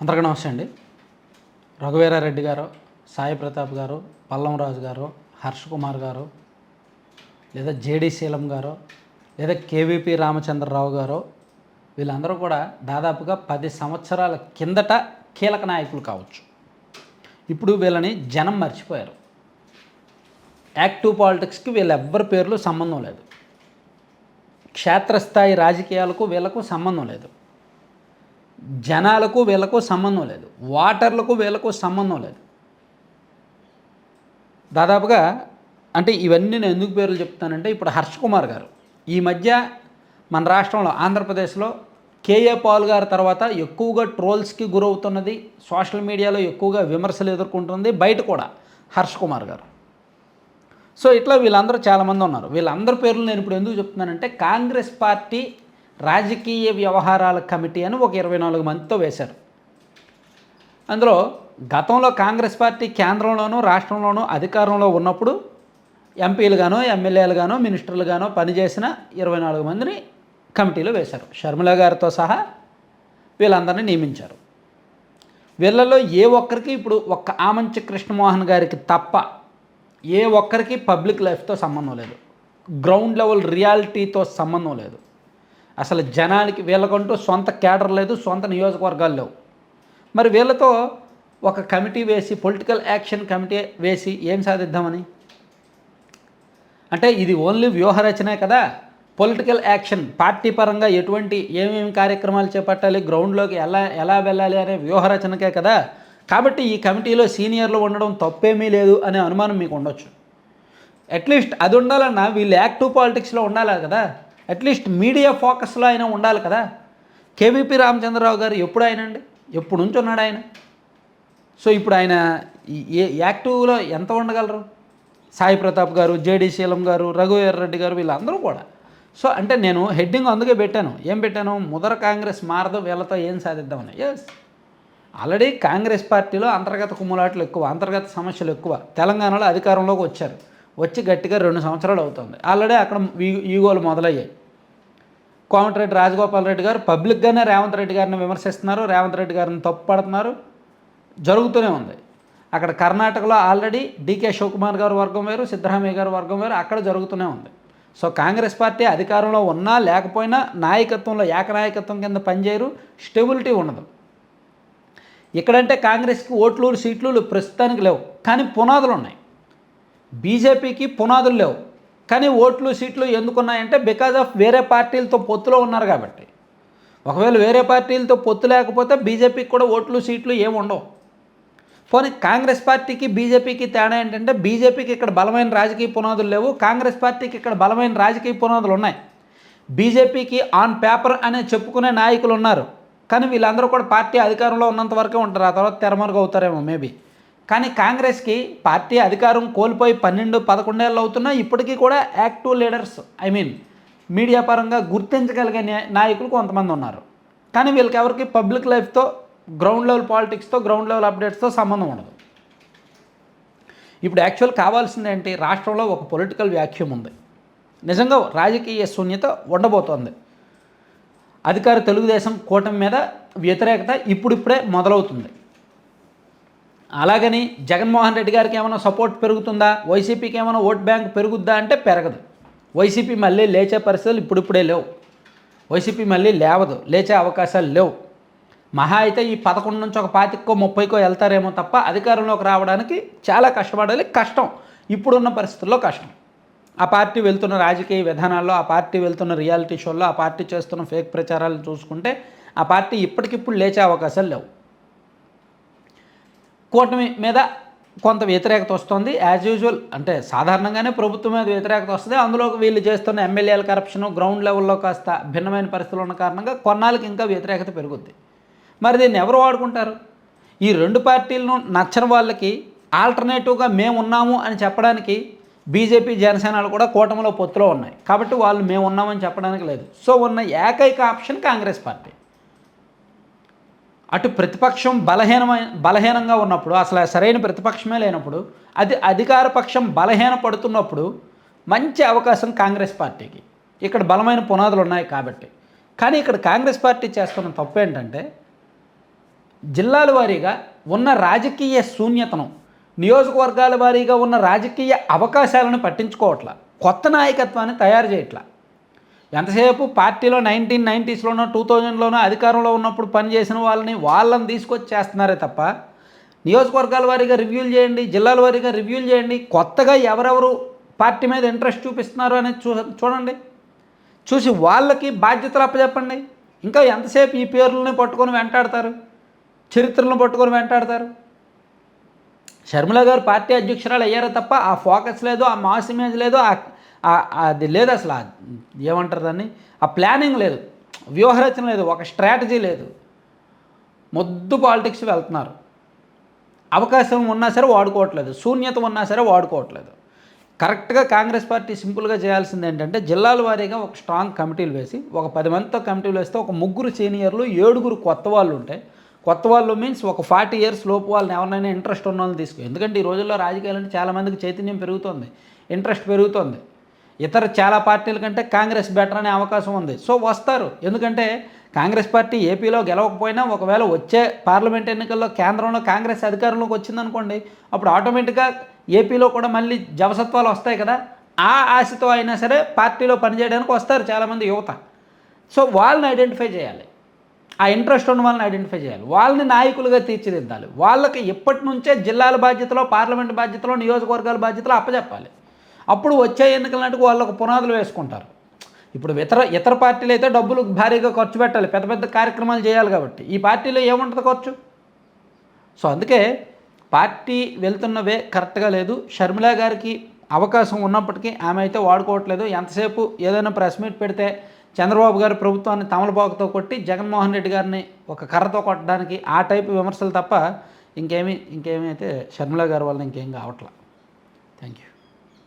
అందరికీ నమస్తే అండి. రఘువీరారెడ్డి గారు సాయి ప్రతాప్ గారు పల్లం రాజు గారు హర్ష కుమార్ గారు లేదా జేడి శీలం గారు లేదా కేవీపీ రామచంద్రరావు గారు వీళ్ళందరూ కూడా దాదాపుగా పది సంవత్సరాల కిందట కీలక నాయకులు కావచ్చు. ఇప్పుడు వీళ్ళని జనం మర్చిపోయారు. యాక్టివ్ పాలిటిక్స్కి వీళ్ళెవ్వరి పేర్లు సంబంధం లేదు. క్షేత్రస్థాయి రాజకీయాలకు వీళ్ళకు సంబంధం లేదు. జనాలకు వీళ్ళకు సంబంధం లేదు. వాటర్లకు వీళ్ళకు సంబంధం లేదు. దాదాపుగా అంటే ఇవన్నీ నేను ఎందుకు పేర్లు చెప్తానంటే ఇప్పుడు హర్ష కుమార్ గారు ఈ మధ్య మన రాష్ట్రంలో ఆంధ్రప్రదేశ్లో కేఏ పాల్ గారి తర్వాత ఎక్కువగా ట్రోల్స్కి గురవుతున్నది సోషల్ మీడియాలో ఎక్కువగా విమర్శలు ఎదుర్కొంటుంది బయట కూడా హర్ష కుమార్ గారు. సో ఇట్లా వీళ్ళందరూ చాలామంది ఉన్నారు. వీళ్ళందరి పేర్లు నేను ఇప్పుడు ఎందుకు చెప్తున్నానంటే కాంగ్రెస్ పార్టీ రాజకీయ వ్యవహారాల కమిటీ అని ఒక ఇరవై నాలుగు మందితో వేశారు. అందులో గతంలో కాంగ్రెస్ పార్టీ కేంద్రంలోనూ రాష్ట్రంలోనూ అధికారంలో ఉన్నప్పుడు ఎంపీలుగానో ఎమ్మెల్యేలుగానో మినిస్టర్లుగానో పనిచేసిన ఇరవై నాలుగు మందిని కమిటీలో వేశారు. షర్మిల గారితో సహా వీళ్ళందరినీ నియమించారు. వీళ్ళలో ఏ ఒక్కరికి ఇప్పుడు ఒక్క ఆమంచి కృష్ణమోహన్ గారికి తప్ప ఏ ఒక్కరికి పబ్లిక్ లైఫ్తో సంబంధం లేదు. గ్రౌండ్ లెవెల్ రియాలిటీతో సంబంధం లేదు. అసలు జనానికి వీళ్ళకంటూ సొంత కేడర్ లేదు సొంత నియోజకవర్గాలు లేవు. మరి వీళ్ళతో ఒక కమిటీ వేసి పొలిటికల్ యాక్షన్ కమిటీ వేసి ఏం సాధిద్దామని? అంటే ఇది ఓన్లీ వ్యూహరచనే కదా. పొలిటికల్ యాక్షన్ పార్టీ పరంగా ఎటువంటి ఏమేమి కార్యక్రమాలు చేపట్టాలి గ్రౌండ్లోకి ఎలా ఎలా వెళ్ళాలి అనే వ్యూహరచనకే కదా. కాబట్టి ఈ కమిటీలో సీనియర్లు ఉండడం తప్పేమీ లేదు అనే అనుమానం మీకు ఉండొచ్చు. అట్లీస్ట్ అది ఉండాలన్నా వీళ్ళు యాక్టివ్ పాలిటిక్స్లో ఉండాలి కదా. అట్లీస్ట్ మీడియా ఫోకస్లో అయినా ఉండాలి కదా. కేవీపీ రామచంద్రరావు గారు ఎప్పుడు ఆయన అండి ఎప్పుడు నుంచి ఉన్నాడు ఆయన? సో ఇప్పుడు ఆయన ఈ- ఏ యాక్టివ్లో ఎంత ఉండగలరు? సాయి ప్రతాప్ గారు జేడీ శీలం గారు రఘువీర్ రెడ్డి గారు వీళ్ళందరూ కూడా. సో అంటే నేను హెడ్డింగ్ అందుకే పెట్టాను. ఏం పెట్టాను? ముదర కాంగ్రెస్ మారదు వీళ్ళతో ఏం సాధిద్దామని. ఎస్ ఆల్రెడీ కాంగ్రెస్ పార్టీలో అంతర్గత కుమ్ములాట్లు ఎక్కువ అంతర్గత సమస్యలు ఎక్కువ. తెలంగాణలో అధికారంలోకి వచ్చారు. వచ్చి గట్టిగా రెండు సంవత్సరాలు అవుతుంది. ఆల్రెడీ అక్కడ ఈగోలు మొదలయ్యాయి. కోమటిరెడ్డి రాజగోపాల్ రెడ్డి గారు పబ్లిక్గానే రేవంత్ రెడ్డి గారిని విమర్శిస్తున్నారు రేవంత్ రెడ్డి గారిని తప్పుపడుతున్నారు. జరుగుతూనే ఉంది. అక్కడ కర్ణాటకలో ఆల్రెడీ డీకే శివకుమార్ గారు వర్గం వేరు సిద్ధరామయ్య గారు వర్గం వేరు అక్కడ జరుగుతూనే ఉంది. సో కాంగ్రెస్ పార్టీ అధికారంలో ఉన్నా లేకపోయినా నాయకత్వంలో ఏకనాయకత్వం కింద పనిచేయరు స్టెబిలిటీ ఉండదు. ఇక్కడంటే కాంగ్రెస్కి ఓట్లు సీట్లు ప్రస్తుతానికి లేవు కానీ పునాదులు ఉన్నాయి. బీజేపీకి పునాదులు లేవు. కానీ ఓట్లు సీట్లు ఎందుకున్నాయంటే బికాజ్ ఆఫ్ వేరే పార్టీలతో పొత్తులో ఉన్నారు కాబట్టి. ఒకవేళ వేరే పార్టీలతో పొత్తు లేకపోతే బీజేపీకి కూడా ఓట్లు సీట్లు ఏమి ఉండవు. పోనీ కాంగ్రెస్ పార్టీకి బీజేపీకి తేడా ఏంటంటే బీజేపీకి ఇక్కడ బలమైన రాజకీయ పునాదులు లేవు కాంగ్రెస్ పార్టీకి ఇక్కడ బలమైన రాజకీయ పునాదులు ఉన్నాయి. బీజేపీకి ఆన్ పేపర్ అనే చెప్పుకునే నాయకులు ఉన్నారు. కానీ వీళ్ళందరూ కూడా పార్టీ అధికారంలో ఉన్నంత వరకే ఉంటారు. ఆ తర్వాత తెరమరుగు అవుతారేమో మేబీ కానీ కాంగ్రెస్కి పార్టీ అధికారం కోల్పోయి పన్నెండు పదకొండేళ్ళు అవుతున్నా ఇప్పటికీ కూడా active leaders I mean media పరంగా గుర్తించగలిగే నాయకులు కొంతమంది ఉన్నారు. కానీ వీళ్ళకి ఎవరికి పబ్లిక్ లైఫ్తో గ్రౌండ్ లెవెల్ పాలిటిక్స్తో గ్రౌండ్ లెవెల్ అప్డేట్స్తో సంబంధం ఉండదు. ఇప్పుడు యాక్చువల్ కావాల్సింది ఏంటి? రాష్ట్రంలో ఒక పొలిటికల్ వ్యాక్యూమ్ ఉంది. నిజంగా రాజకీయ శూన్యత ఉండబోతోంది. అధికార తెలుగుదేశం కూటమి మీద వ్యతిరేకత ఇప్పుడిప్పుడే మొదలవుతుంది. అలాగని జగన్మోహన్ రెడ్డి గారికి ఏమైనా సపోర్ట్ పెరుగుతుందా? వైసీపీకి ఏమైనా ఓట్ బ్యాంక్ పెరుగుద్దా అంటే పెరగదు. వైసీపీ మళ్ళీ లేచే పరిస్థితులు ఇప్పుడిప్పుడే లేవు. వైసీపీ మళ్ళీ లేవదు లేచే అవకాశాలు లేవు. మహా అయితే ఈ పదకొండు నుంచి ఒక పాతికో ముప్పైకో వెళ్తారేమో తప్ప అధికారంలోకి రావడానికి చాలా కష్టపడాలి. కష్టం. ఇప్పుడున్న పరిస్థితుల్లో కష్టం. ఆ పార్టీ వెళ్తున్న రాజకీయ విధానాల్లో ఆ పార్టీ వెళ్తున్న రియాలిటీ షోల్లో ఆ పార్టీ చేస్తున్న ఫేక్ ప్రచారాలు చూసుకుంటే ఆ పార్టీ ఇప్పటికిప్పుడు లేచే అవకాశాలు లేవు. కూటమి మీద కొంత వ్యతిరేకత వస్తుంది. యాజ్ యూజువల్ అంటే సాధారణంగానే ప్రభుత్వం మీద వ్యతిరేకత వస్తుంది. అందులో వీళ్ళు చేస్తున్న ఎమ్మెల్యేల కరప్షన్ గ్రౌండ్ లెవెల్లో కాస్త భిన్నమైన పరిస్థితులు ఉన్న కారణంగా కొన్నాళ్ళకి ఇంకా వ్యతిరేకత పెరుగుద్ది. మరి దీన్ని ఎవరు వాడుకుంటారు? ఈ రెండు పార్టీలను నచ్చని వాళ్ళకి ఆల్టర్నేటివ్గా మేము ఉన్నాము అని చెప్పడానికి బీజేపీ జనసేనలు కూడా కూటమిలో పొత్తులో ఉన్నాయి. కాబట్టి వాళ్ళు మేము ఉన్నామని చెప్పడానికి లేదు. సో ఉన్న ఏకైక ఆప్షన్ కాంగ్రెస్ పార్టీ. అటు ప్రతిపక్షం బలహీనమైన బలహీనంగా ఉన్నప్పుడు అసలు సరైన ప్రతిపక్షమే లేనప్పుడు అది అధికార పక్షం బలహీన పడుతున్నప్పుడు మంచి అవకాశం కాంగ్రెస్ పార్టీకి. ఇక్కడ బలమైన పునాదులు ఉన్నాయి కాబట్టి. కానీ ఇక్కడ కాంగ్రెస్ పార్టీ చేస్తున్న తప్పు ఏంటంటే జిల్లాల వారీగా ఉన్న రాజకీయ శూన్యతను నియోజకవర్గాల వారీగా ఉన్న రాజకీయ అవకాశాలను పట్టించుకోవట్ల కొత్త నాయకత్వాన్ని తయారు చేయట్లా. ఎంతసేపు పార్టీలో నైన్టీన్ నైంటీస్లోనో టూ థౌజండ్లోనో అధికారంలో ఉన్నప్పుడు పనిచేసిన వాళ్ళని వాళ్ళని తీసుకొచ్చి చేస్తున్నారే తప్ప నియోజకవర్గాల వారీగా రివ్యూలు చేయండి జిల్లాల వారీగా రివ్యూలు చేయండి కొత్తగా ఎవరెవరు పార్టీ మీద ఇంట్రెస్ట్ చూపిస్తున్నారు అనేది చూ చూడండి. చూసి వాళ్ళకి బాధ్యతలు అప్పచెప్పండి. ఇంకా ఎంతసేపు ఈ పేర్లని పట్టుకొని వెంటాడతారు? చరిత్రలను పట్టుకొని వెంటాడతారు? షర్మిల గారు పార్టీ అధ్యక్షురాలు అయ్యారు తప్ప ఆ ఫోకస్ లేదు ఆ మాస్ ఇమేజ్ లేదు ఆ ఆ- అది లేదు అసలు. ఏమంటారు దాన్ని? ఆ ప్లానింగ్ లేదు. వ్యూహరచన లేదు. ఒక స్ట్రాటజీ లేదు. మొద్దు పాలిటిక్స్ వెళ్తున్నారు. అవకాశం ఉన్నా సరే వాడుకోవట్లేదు. శూన్యత ఉన్నా సరే వాడుకోవట్లేదు. కరెక్ట్గా కాంగ్రెస్ పార్టీ సింపుల్గా చేయాల్సింది ఏంటంటే జిల్లాల వారీగా ఒక స్ట్రాంగ్ కమిటీలు వేసి ఒక పది మందితో కమిటీలు వేస్తే ఒక ముగ్గురు సీనియర్లు ఏడుగురు కొత్త వాళ్ళు ఉంటే కొత్త వాళ్ళు మీన్స్ ఒక ఫార్టీ ఇయర్స్ లోపు వాళ్ళని ఎవరినైనా ఇంట్రెస్ట్ ఉన్న వాళ్ళని తీసుకో. ఎందుకంటే ఈ రోజుల్లో రాజకీయాలంటే చాలామందికి చైతన్యం పెరుగుతుంది. ఇంట్రెస్ట్ పెరుగుతుంది. ఇతర చాలా పార్టీల కంటే కాంగ్రెస్ బెటర్ అనే అవకాశం ఉంది. సో వస్తారు. ఎందుకంటే కాంగ్రెస్ పార్టీ ఏపీలో గెలవకపోయినా ఒకవేళ వచ్చే పార్లమెంట్ ఎన్నికల్లో కేంద్రంలో కాంగ్రెస్ అధికారంలోకి వచ్చిందనుకోండి అప్పుడు ఆటోమేటిక్గా ఏపీలో కూడా మళ్ళీ జవసత్వాలు వస్తాయి కదా. ఆ ఆశతో అయినా సరే పార్టీలో పనిచేయడానికి వస్తారు చాలామంది యువత. సో వాళ్ళని ఐడెంటిఫై చేయాలి. ఆ ఇంట్రెస్ట్ ఉన్న వాళ్ళని ఐడెంటిఫై చేయాలి. వాళ్ళని నాయకులుగా తీర్చిదిద్దాలి. వాళ్ళకి ఇప్పటి నుంచే జిల్లాల బాధ్యతలో పార్లమెంట్ బాధ్యతలో నియోజకవర్గాల బాధ్యతలో అప్పచెప్పాలి అప్పుడు వచ్చే ఎన్నికల నాటికి వాళ్ళు ఒక పునాదులు వేసుకుంటారు. ఇప్పుడు ఇతర ఇతర పార్టీలు అయితే డబ్బులు భారీగా ఖర్చు పెట్టాలి. పెద్ద పెద్ద కార్యక్రమాలు చేయాలి కాబట్టి. ఈ పార్టీలో ఏముంటుంది ఖర్చు? సో అందుకే పార్టీ వెళ్తున్న వే కరెక్ట్గా లేదు. షర్మిల గారికి అవకాశం ఉన్నప్పటికీ ఆమె అయితే వాడుకోవట్లేదు. ఎంతసేపు ఏదైనా ప్రెస్ మీట్ పెడితే చంద్రబాబు గారి ప్రభుత్వాన్ని తమలపాకుతో కొట్టి జగన్మోహన్ రెడ్డి గారిని ఒక కర్రతో కొట్టడానికి ఆ టైపు విమర్శలు తప్ప ఇంకేమీ ఇంకేమీ అయితే షర్మిల గారి వల్ల ఇంకేం కావట్లా. Thank you